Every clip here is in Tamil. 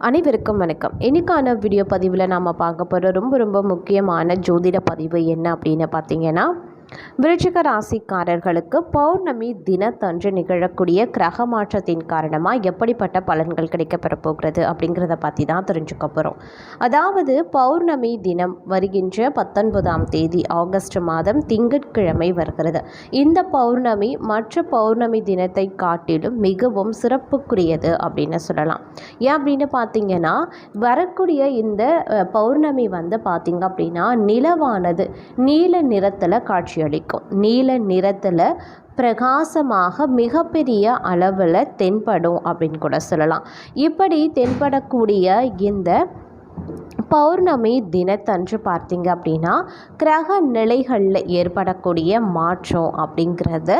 அனைவருக்கும் வணக்கம். இன்றைக்கான வீடியோ பதிவில் நாம் பார்க்க போகிற ரொம்ப ரொம்ப முக்கியமான ஜோதிட பதிவு என்ன அப்படின்னு பார்த்தீங்கன்னா விருச்சிக ராசிக்காரர்களுக்கு பௌர்ணமி தினத்தன்று நிகழக்கூடிய கிரக மாற்றத்தின் காரணமாக எப்படிப்பட்ட பலன்கள் கிடைக்கப்பெற போகிறது அப்படிங்கிறத பற்றி தான் தெரிஞ்சுக்க போகிறோம் அதாவது பௌர்ணமி தினம் வருகின்ற பத்தொன்பதாம் தேதி ஆகஸ்ட் மாதம் திங்கட்கிழமை வருகிறது. இந்த பௌர்ணமி மற்ற பௌர்ணமி தினத்தை காட்டிலும் மிகவும் சிறப்புக்குரியது அப்படின்னு சொல்லலாம். ஏன் அப்படின்னு பார்த்தீங்கன்னா வரக்கூடிய இந்த பௌர்ணமி வந்து பார்த்தீங்க அப்படின்னா நிலவானது நீல நிறத்தில் காட்சி காட்சியளிக்கும். நீல நிறத்தில் பிரகாசமாக மிகப்பெரிய அளவில் தென்படும் அப்படின்னு கூட சொல்லலாம். இப்படி தென்படக்கூடிய இந்த பௌர்ணமி தினத்தன்று பார்த்தீங்க அப்படின்னா கிரக நிலைகளில் ஏற்படக்கூடிய மாற்றம் அப்படிங்கிறது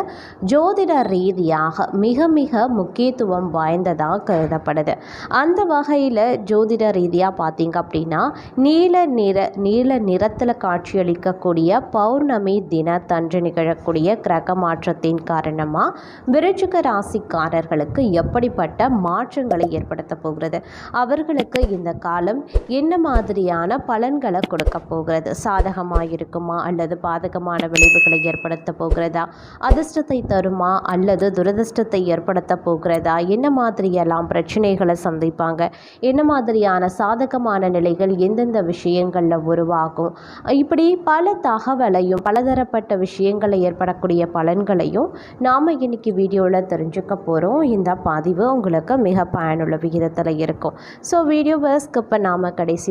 ஜோதிட ரீதியாக மிக மிக முக்கியத்துவம் வாய்ந்ததாக கருதப்படுது. அந்த வகையில் ஜோதிட ரீதியாக பார்த்தீங்க அப்படின்னா நீல நிற நீல நிறத்தில் காட்சியளிக்கக்கூடிய பௌர்ணமி தினத்தன்று நிகழக்கூடிய கிரக மாற்றத்தின் காரணமாக விருச்சிக ராசிக்காரர்களுக்கு எப்படிப்பட்ட மாற்றங்களை ஏற்படுத்த போகிறது? அவர்களுக்கு இந்த காலம் என்ன மாதிரியான பலன்களை கொடுக்க போகிறது. சாதகமாக இருக்குமா அல்லது பாதகமான விளைவுகளை ஏற்படுத்த போகிறதா? அதிர்ஷ்டத்தை தருமா? அல்லது துரதிர்ஷ்டத்தை ஏற்படுத்த போகிறதா? என்ன மாதிரியெல்லாம் பிரச்சனைகளை சந்திப்பாங்க? என்ன மாதிரியான சாதகமான நிலைகள் எந்தெந்த விஷயங்களில் உருவாகும்? இப்படி பல தகவலையும் பலதரப்பட்ட விஷயங்களை ஏற்படக்கூடிய பலன்களையும் நாம் இன்னைக்கு வீடியோவில் தெரிஞ்சுக்க போகிறோம் இந்த பதிவு உங்களுக்கு மிக பயனுள்ள விகிதத்தில் இருக்கும். ஸோ வீடியோவை ஸ்கிப் பண்ணாமல் கடைசி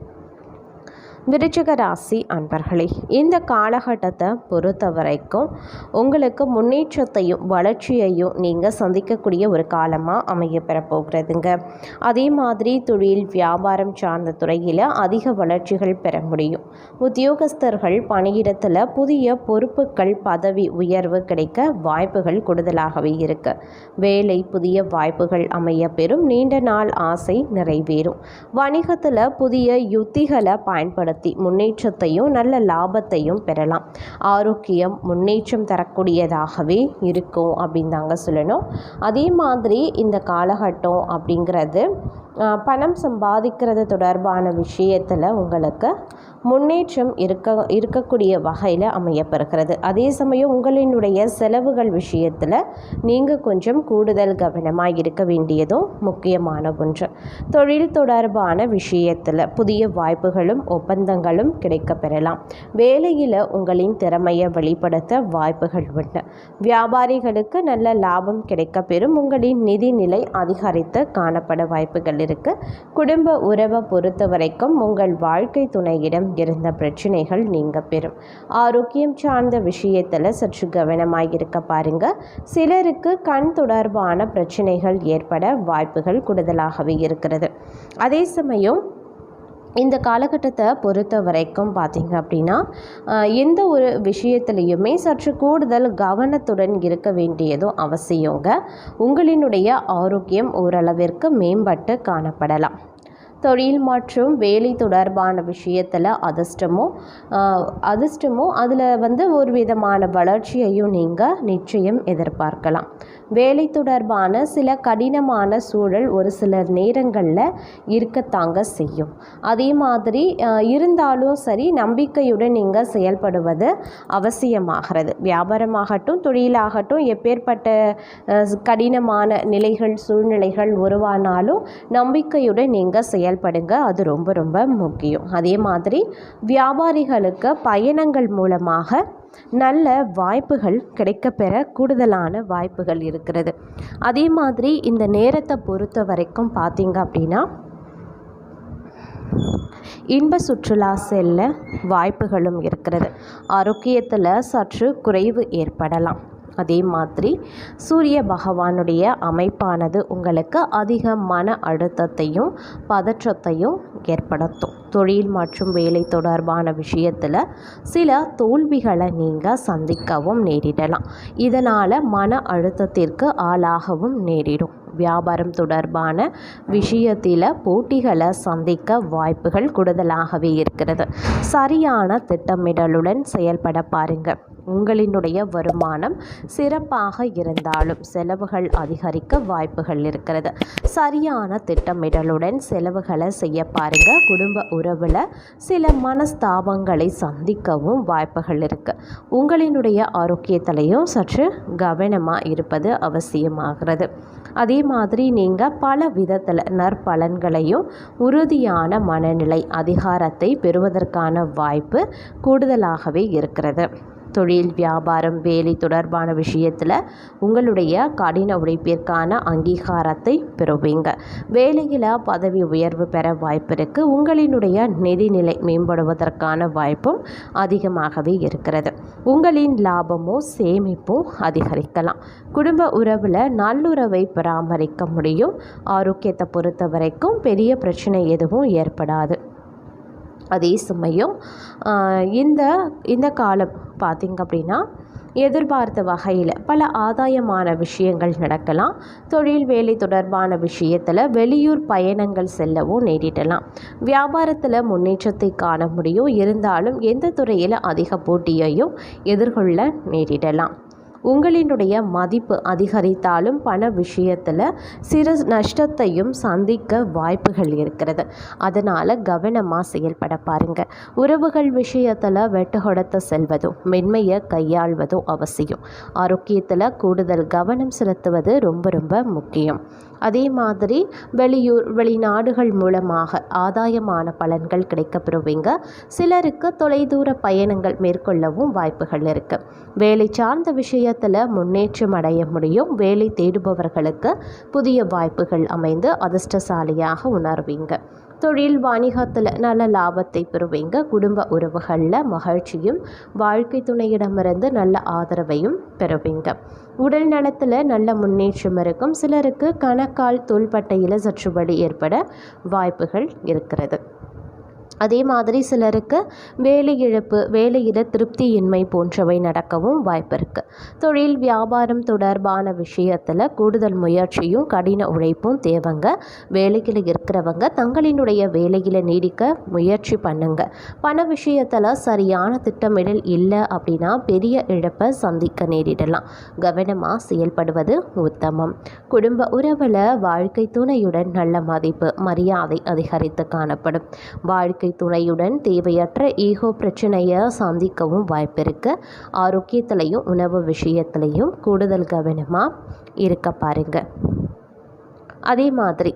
விருச்சிக ராசி அன்பர்களே இந்த காலகட்டத்தை பொறுத்த வரைக்கும் உங்களுக்கு முன்னேற்றத்தையும் வளர்ச்சியையும் நீங்கள் சந்திக்கக்கூடிய ஒரு காலமாக அமைய பெறப்போகிறதுங்க. அதே மாதிரி தொழில் வியாபாரம் சார்ந்த துறையில் அதிக வளர்ச்சிகள் பெற முடியும். உத்தியோகஸ்தர்கள் பணியிடத்தில் புதிய பொறுப்புகள் பதவி உயர்வு கிடைக்க வாய்ப்புகள் கூடுதலாகவே இருக்கு. வேலை புதிய வாய்ப்புகள் அமைய பெறும் நீண்ட நாள் ஆசை நிறைவேறும். வணிகத்தில் புதிய யுத்திகளை பயன்படுத்த முன்னேற்றத்தையும் நல்ல லாபத்தையும் பெறலாம். ஆரோக்கியம் முன்னேற்றம் தரக்கூடியதாகவே இருக்கும் அப்படின்னு தாங்க சொல்லணும். அதே மாதிரி இந்த காலகட்டம் அப்படிங்கிறது பணம் சம்பாதிக்கிறது தொடர்பான விஷயத்தில் உங்களுக்கு முன்னேற்றம் இருக்க இருக்கக்கூடிய வகையில் அமையப்பெறுகிறது. அதே சமயம் உங்களினுடைய செலவுகள் விஷயத்தில் நீங்கள் கொஞ்சம் கூடுதல் கவனமாக இருக்க வேண்டியதும் முக்கியமான ஒன்று. தொழில் தொடர்பான விஷயத்தில் புதிய வாய்ப்புகளும் ஒப்பந்தங்களும் கிடைக்க பெறலாம் வேலையில் உங்களின் திறமையை வெளிப்படுத்த வாய்ப்புகள் உண்டு. வியாபாரிகளுக்கு நல்ல லாபம் கிடைக்க பெறும் உங்களின் நிதிநிலை அதிகரித்து காணப்பட வாய்ப்புகள் இருக்கு குடும்ப உறவை பொறுத்த வரைக்கும் உங்கள் வாழ்க்கை துணையிடம் இருந்த பிரச்சனைகள் நீங்க பெறும். ஆரோக்கியம் சார்ந்த விஷயத்தில் சற்று கவனமாக இருக்க பாருங்க. சிலருக்கு கண் தொடர்பான பிரச்சனைகள் ஏற்பட வாய்ப்புகள் கூடுதலாகவே இருக்கிறது. அதே சமயம் இந்த காலகட்டத்தை பொறுத்த வரைக்கும் பார்த்தீங்க அப்படின்னா எந்த ஒரு விஷயத்துலையுமே சற்று கூடுதல் கவனத்துடன் இருக்க வேண்டியதும் அவசியங்க. உங்களினுடைய ஆரோக்கியம் ஓரளவிற்கு மேம்பட்டு காணப்படலாம். தொழில் மற்றும் வேலை தொடர்பான விஷயத்தில் அதிர்ஷ்டமோ அதிர்ஷ்டமோ அதில் வந்து ஒரு விதமான வளர்ச்சியையும் நீங்கள் நிச்சயம் எதிர்பார்க்கலாம். வேலை தொடர்பான சில கடினமான சூழல் ஒரு சில நேரங்களில் இருக்கத்தாங்க செய்யும். அதே மாதிரி இருந்தாலும் சரி நம்பிக்கையுடன் நீங்கள் செயல்படுவது அவசியமாகிறது. வியாபாரமாகட்டும் தொழிலாகட்டும் எப்பேற்பட்ட கடினமான நிலைகள் சூழ்நிலைகள் உருவானாலும் நம்பிக்கையுடன் நீங்கள் செயல்படுங்க. அது ரொம்ப ரொம்ப முக்கியம். அதே மாதிரி வியாபாரிகளுக்கு பயணங்கள் மூலமாக நல்ல வாய்ப்புகள் கிடைக்கப்பெற கூடுதலான வாய்ப்புகள் இருக்கிறது. அதே மாதிரி இந்த நேரத்தை பொறுத்த வரைக்கும் பார்த்தீங்க அப்படின்னா இன்ப சுற்றுலா செல்ல வாய்ப்புகளும் இருக்கிறது. ஆரோக்கியத்தில் சற்று குறைவு ஏற்படலாம். அதே மாதிரி சூரிய பகவானுடைய அமைப்பானது உங்களுக்கு அதிக மன அழுத்தத்தையும் பதற்றத்தையும் ஏற்படுத்தும். தொழில் மற்றும் வேலை தொடர்பான விஷயத்தில் சில தோல்விகளை நீங்கள் சந்திக்கவும் நேரிடலாம். இதனால் மன அழுத்தத்திற்கு ஆளாகவும் நேரிடும். வியாபாரம் தொடர்பான விஷயத்தில் போட்டிகளை சந்திக்க வாய்ப்புகள் கூடுதலாகவே இருக்கிறது. சரியான திட்டமிடலுடன் செயல்பட பாருங்கள் உங்களினுடைய வருமானம் சிறப்பாக இருந்தாலும் செலவுகள் அதிகரிக்க வாய்ப்புகள் இருக்கிறது. சரியான திட்டமிடலுடன் செலவுகளை செய்ய பாருங்க. குடும்ப உறவில் சில மனஸ்தாபங்களை சந்திக்கவும் வாய்ப்புகள் இருக்குது உங்களினுடைய ஆரோக்கியத்திலையும் சற்று கவனமாக இருப்பது அவசியமாகிறது. அதே மாதிரி நீங்கள் பல விதத்தில் நற்பலன்களையும் உறுதியான மனநிலை அதிகாரத்தை பெறுவதற்கான வாய்ப்பு கூடுதலாகவே இருக்கிறது. தொழில் வியாபாரம் வேலை தொடர்பான விஷயத்தில் உங்களுடைய கடின உழைப்பிற்கான அங்கீகாரத்தை பெறுவீங்க. வேலையில் பதவி உயர்வு பெற வாய்ப்பு இருக்குது உங்களினுடைய நிதிநிலை மேம்படுவதற்கான வாய்ப்பும் அதிகமாகவே இருக்கிறது. உங்களின் லாபமோ சேமிப்போ அதிகரிக்கலாம். குடும்ப உறவில் நல்லுறவை பராமரிக்க முடியும். ஆரோக்கியத்தை பொறுத்த வரைக்கும் பெரிய பிரச்சனை எதுவும் ஏற்படாது. அதே சமயம் இந்த இந்த காலம் பார்த்திங்க அப்படின்னா எதிர்பார்த்த வகையில் பல ஆதாயமான விஷயங்கள் நடக்கலாம். தொழில் வேலை தொடர்பான விஷயத்தில் வெளியூர் பயணங்கள் செல்லவும் நேரிடலாம். வியாபாரத்தில் முன்னேற்றத்தை காண முடியும். இருந்தாலும் எந்த துறையில் அதிக போட்டியையும் எதிர்கொள்ள நேரிடலாம். உங்களினுடைய மதிப்பு அதிகரித்தாலும் பண விஷயத்தில் சிறு நஷ்டத்தையும் சந்திக்க வாய்ப்புகள் இருக்கிறது. அதனால் கவனமாக செயல்பட பாருங்கள் உறவுகள் விஷயத்தில் வெட்டு கொடுத்து செல்வதும் மென்மையை கையாள்வதும் அவசியம். ஆரோக்கியத்தில் கூடுதல் கவனம் செலுத்துவது ரொம்ப ரொம்ப முக்கியம். அதே மாதிரி வெளியூர் வெளிநாடுகள் மூலமாக ஆதாயமான பலன்கள் கிடைக்கப்பெறுவீங்க. சிலருக்கு தொலைதூர பயணங்கள் மேற்கொள்ளவும் வாய்ப்புகள் இருக்குது வேலை சார்ந்த விஷயத்தில் முன்னேற்றம் அடைய முடியும். வேலை தேடுபவர்களுக்கு புதிய வாய்ப்புகள் அமைந்து அதிர்ஷ்டசாலியாக உணர்வீங்க. தொழில் வணிகத்தில் நல்ல லாபத்தை பெறுவீங்க. குடும்ப உறவுகளில் மகிழ்ச்சியும் வாழ்க்கை துணையிடமிருந்து நல்ல ஆதரவையும் பெறுவீங்க. உடல் நலத்தில் நல்ல முன்னேற்றம் இருக்கும். சிலருக்கு கணக்கால் தோள்பட்டையில் சற்று ஏற்பட வாய்ப்புகள் இருக்கிறது. அதே மாதிரி சிலருக்கு வேலை இழப்பு வேலையில் திருப்தியின்மை போன்றவை நடக்கவும் வாய்ப்பு இருக்குது தொழில் வியாபாரம் தொடர்பான விஷயத்தில் கூடுதல் முயற்சியும் கடின உழைப்பும் தேவைங்க. வேலையில் இருக்கிறவங்க தங்களினுடைய வேலையில் நீடிக்க முயற்சி பண்ணுங்க. பண விஷயத்தில் சரியான திட்டமிடல் இல்லை அப்படின்னா பெரிய இழப்பை சந்திக்க நேரிடலாம். கவனமாக செயல்படுவது உத்தமம். குடும்ப உறவில் வாழ்க்கை துணையுடன் நல்ல மதிப்பு மரியாதை அதிகரித்து காணப்படும். வாழ்க்கை துணையுடன் தேவையற்ற ஈகோ பிரச்சனையை சந்திக்கவும் வாய்ப்பு இருக்குது ஆரோக்கியத்திலையும் உணவு விஷயத்திலையும் கூடுதல் கவனமாக இருக்க பாருங்கள் அதே மாதிரி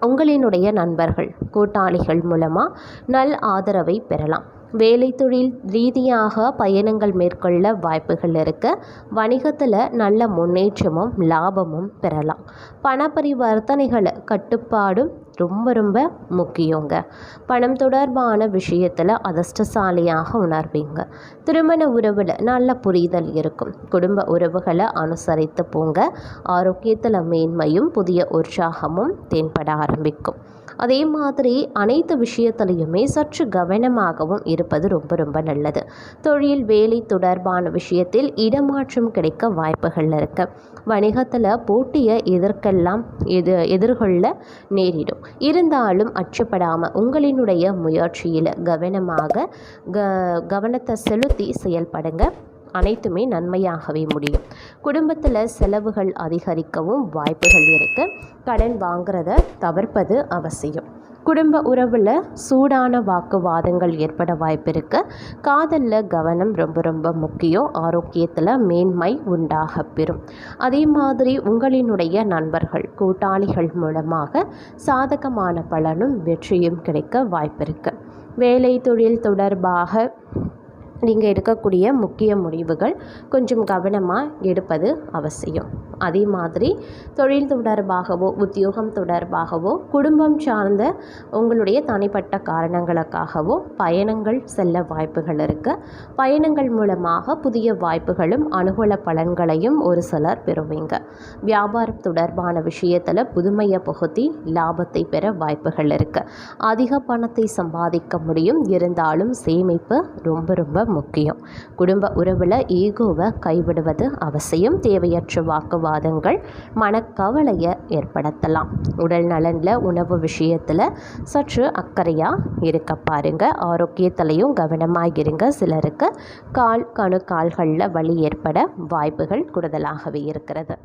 உங்களினுடைய நண்பர்கள் கூட்டாளிகள் மூலமாக நல் ஆதரவை பெறலாம். வேலை தொழில் ரீதியாக பயணங்கள் மேற்கொள்ள வாய்ப்புகள் இருக்க. வணிகத்தில் நல்ல முன்னேற்றமும் லாபமும் பெறலாம். பண பரிவர்த்தனைகளை கட்டுப்பாடும் ரொம்ப ரொம்ப முக்கியங்க. பணம் தொடர்பான விஷயத்தில் அதிர்ஷ்டசாலியாக உணர்வீங்க. திருமண உறவில் நல்ல புரிதல் இருக்கும். குடும்ப உறவுகளை அனுசரித்து போங்க. ஆரோக்கியத்தில் மேன்மையும் புதிய உற்சாகமும் தென்பட ஆரம்பிக்கும். அதே மாதிரி அனைத்து விஷயத்துலையுமே சற்று கவனமாகவும் இருப்பது ரொம்ப ரொம்ப நல்லது. தொழில் வேலை தொடர்பான விஷயத்தில் இடமாற்றம் கிடைக்க வாய்ப்புகள் இருக்கு. வணிகத்தில் போட்டியை எதிர்க்கெல்லாம் எது எதிர்கொள்ள நேரிடும். இருந்தாலும் அச்சப்படாமல் உங்களினுடைய முயற்சியில் கவனமாக க கவனத்தை செலுத்தி செயல்படுங்க. அனைத்துமே நன்மையாகவே முடியும். குடும்பத்தில் செலவுகள் அதிகரிக்கவும் வாய்ப்புகள் இருக்குது கடன் வாங்குறத தவிர்ப்பது அவசியம். குடும்ப உறவில் சூடான வாக்குவாதங்கள் ஏற்பட வாய்ப்பு இருக்குது காதலில் கவனம் ரொம்ப ரொம்ப முக்கியம். ஆரோக்கியத்தில் மேன்மை உண்டாக பெறும். அதே மாதிரி உங்களினுடைய நண்பர்கள் கூட்டாளிகள் மூலமாக சாதகமான பலனும் வெற்றியும் கிடைக்க வாய்ப்பு இருக்குது வேலை தொழில் தொடர்பாக நீங்கள் எடுக்கக்கூடிய முக்கிய முடிவுகள் கொஞ்சம் கவனமாக எடுப்பது அவசியம். அதே மாதிரி தொழில் தொடர்பாகவோ உத்தியோகம் தொடர்பாகவோ குடும்பம் சார்ந்த உங்களுடைய தனிப்பட்ட காரணங்களுக்காகவோ பயணங்கள் செல்ல வாய்ப்புகள் இருக்குது பயணங்கள் மூலமாக புதிய வாய்ப்புகளும் அனுகூல பலன்களையும் ஒரு சிலர் பெறுவீங்க. வியாபாரம் தொடர்பான விஷயத்தில் புதுமையை புகுத்தி லாபத்தை பெற வாய்ப்புகள் இருக்குது அதிக பணத்தை சம்பாதிக்க முடியும். இருந்தாலும் சேமிப்பு ரொம்ப ரொம்ப முக்கியம். குடும்ப உறவில் ஈகோவை கைவிடுவது அவசியம். தேவையற்ற வாக்குவாதங்கள் மனக்கவலையை ஏற்படுத்தலாம். உடல் நலனில் உணவு விஷயத்தில் சற்று அக்கறையாக இருக்க பாருங்க. ஆரோக்கியத்திலையும் கவனமாக இருங்க சிலருக்கு கால் கணு கால்களில் வலி ஏற்பட வாய்ப்புகள் கூடுதலாகவே இருக்கிறது.